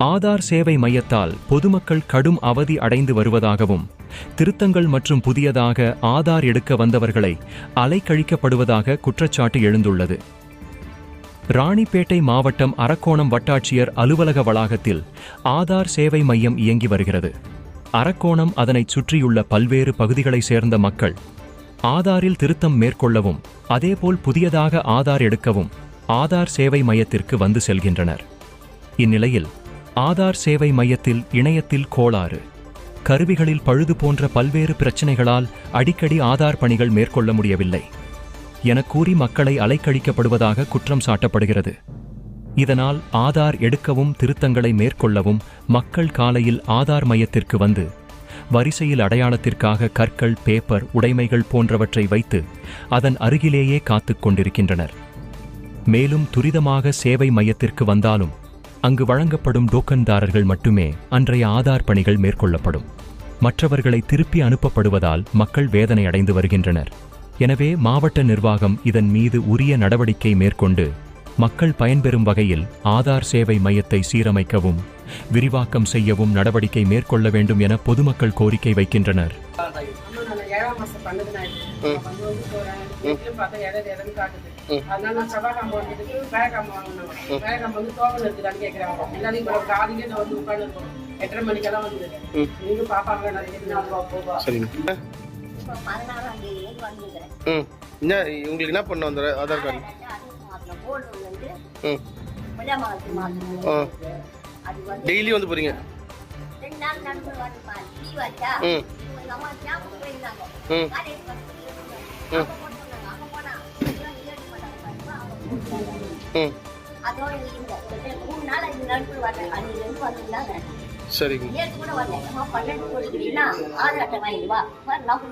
ஆதார் சேவை மையத்தால் பொதுமக்கள் கடும் அவதி அடைந்து வருவதாகவும் திருத்தங்கள் மற்றும் புதியதாக ஆதார் எடுக்க வந்தவர்களை அலைக்கழிக்கப்படுவதாக குற்றச்சாட்டு எழுந்துள்ளது. ராணிப்பேட்டை மாவட்டம் அரக்கோணம் வட்டாட்சியர் அலுவலக வளாகத்தில் ஆதார் சேவை மையம் இயங்கி வருகிறது. அரக்கோணம் அதனைச் சுற்றியுள்ள பல்வேறு பகுதிகளைச் சேர்ந்த மக்கள் ஆதாரில் திருத்தம் மேற்கொள்ளவும் அதேபோல் புதியதாக ஆதார் எடுக்கவும் ஆதார் சேவை மையத்திற்கு வந்து செல்கின்றனர். இந்நிலையில் ஆதார் சேவை மையத்தில் இணையத்தில் கோளாறு. கருவிகளில் பழுது போன்ற பல்வேறு பிரச்சனைகளால் அடிக்கடி ஆதார் பணிகள் மேற்கொள்ள முடியவில்லை. என கூறி மக்களை அலைக்கழிக்கப்படுவதாக குற்றம் சாட்டப்படுகிறது. இதனால் ஆதார் எடுக்கவும் திருத்தங்களை மேற்கொள்ளவும் மக்கள் காலையில் ஆதார் மையத்திற்கு வந்து வரிசையில் அடையாளத்திற்காக கற்கள் பேப்பர் உடைமைகள் போன்றவற்றை வைத்து அதன் அருகிலேயே காத்துக் கொண்டிருக்கின்றனர். மேலும் துரிதமாக சேவை மையத்திற்கு வந்தாலும் அங்கு வழங்கப்படும் டோக்கன்தாரர்கள் மட்டுமே அன்றைய ஆதார் பணிகள் மேற்கொள்ளப்படும். மற்றவர்களை திருப்பி அனுப்பப்படுவதால் மக்கள் வேதனை அடைந்து வருகின்றனர். எனவே மாவட்ட நிர்வாகம் இதன் மீது உரிய நடவடிக்கை மேற்கொண்டு மக்கள் பயன்பெறும் வகையில் ஆதார் சேவை மையத்தை சீரமைக்கவும் விரிவாக்கம் செய்யவும் நடவடிக்கை மேற்கொள்ள வேண்டும் என பொதுமக்கள் கோரிக்கை வைக்கின்றனர். ஏழாம் மாசம் பண்ணது நான் இப்போ. வந்து பார்த்தா இடம் இடம்னு காட்டுது. அதனால நான் செவ்வாய் காம்பு வாங்கிட்டு பேக் காம்பு வாங்கினேன். பேக் காம்பு வந்து டோக்கன் இருக்குதான்னு கேட்கறாங்க. எல்லாரும் இப்போ காலையிலே நான் வந்து உட்கார்ந்துருக்கோம். எட்டரை மணிக்கெல்லாம் வந்து நீங்க பாப்பாங்க நிறைய பேர் நாலு ரூபா போவா. சரிங்க. இப்போ பதினாறாம் தேதி வந்துக்கிறேன். ம். என்ன உங்களுக்கு என்ன பண்ண வந்த ஆதார் கார்டு? போர்டு வந்து ம். விலை அதோட இல்லை மூணு நாள் அஞ்சு நாட்கள் வரல. அஞ்சு ரெண்டு வந்துருந்தாங்க சரிங்க. நேற்று கூட வரல. பன்னெண்டு கொடுக்குறீங்கன்னா ஆதார் அட்டை வாங்கிட்டு வா. பாரு, நான்